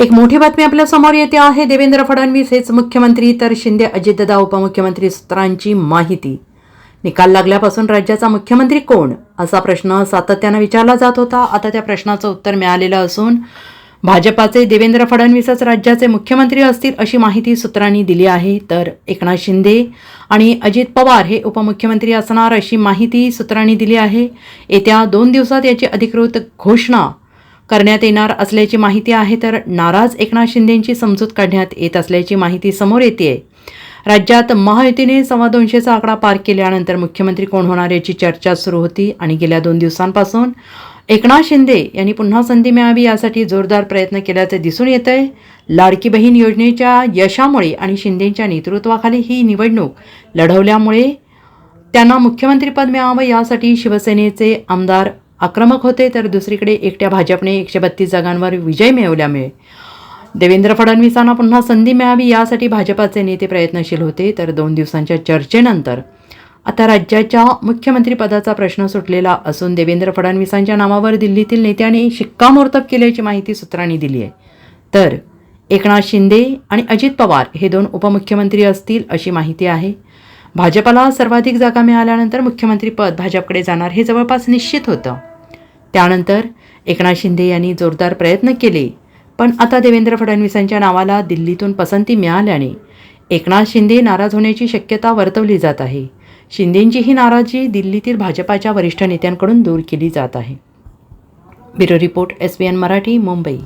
एक मोठी बातमी आपल्यासमोर येते आहे. देवेंद्र फडणवीस हेच मुख्यमंत्री तर शिंदे अजितदादा उपमुख्यमंत्री सूत्रांची माहिती. निकाल लागल्यापासून राज्याचा मुख्यमंत्री कोण? असा प्रश्न सातत्यानं विचारला जात होता. आता त्या प्रश्नाचं उत्तर मिळालेलं असून भाजपाचे देवेंद्र फडणवीसच राज्याचे मुख्यमंत्री असतील अशी माहिती सूत्रांनी दिली आहे. तर एकनाथ शिंदे आणि अजित पवार हे उपमुख्यमंत्री असणार अशी माहिती सूत्रांनी दिली आहे. येत्या दोन दिवसात याची अधिकृत घोषणा करण्यात येणार असल्याची माहिती आहे तर नाराज एकनाथ शिंदेंची समजूत काढण्यात येत असल्याची माहिती समोर येते राज्यात महायुतीने सव्वा दोनशेचा आकडा पार केल्यानंतर मुख्यमंत्री कोण होणार याची चर्चा सुरू होती आणि गेल्या दोन दिवसांपासून एकनाथ शिंदे यांनी पुन्हा संधी मिळावी यासाठी जोरदार प्रयत्न केल्याचे दिसून येत आहे लाडकी बहीण योजनेच्या यशामुळे आणि शिंदेंच्या नेतृत्वाखाली ही निवडणूक लढवल्यामुळे त्यांना मुख्यमंत्रीपद मिळावं यासाठी शिवसेनेचे आमदार आक्रमक होते तर दुसरीकडे एकट्या भाजपने एकशे बत्तीस जागांवर विजय मिळवल्यामुळे. देवेंद्र फडणवीसांना पुन्हा संधी मिळावी यासाठी भाजपाचे नेते प्रयत्नशील होते तर दोन दिवसांच्या चर्चेनंतर आता राज्याच्या मुख्यमंत्रीपदाचा प्रश्न सुटलेला असून देवेंद्र फडणवीसांच्या नावावर दिल्लीतील नेत्यांनी शिक्कामोर्तब केल्याची माहिती सूत्रांनी दिली आहे. तर एकनाथ शिंदे आणि अजित पवार हे दोन उपमुख्यमंत्री असतील अशी माहिती आहे. भाजपाला सर्वाधिक जागा मिळाल्यानंतर मुख्यमंत्रीपद भाजपकडे जाणार हे जवळपास निश्चित होतं. त्यानंतर एकनाथ शिंदे यांनी जोरदार प्रयत्न केले. पण आता देवेंद्र फडणवीसांच्या नावाला दिल्लीतून पसंती मिळाल्याने एकनाथ शिंदे नाराज होण्याची शक्यता वर्तवली जात आहे. शिंदेंची ही नाराजी दिल्लीतील भाजपाच्या वरिष्ठ नेत्यांकडून दूर केली जात आहे. Bureau report S B N Marathi Mumbai.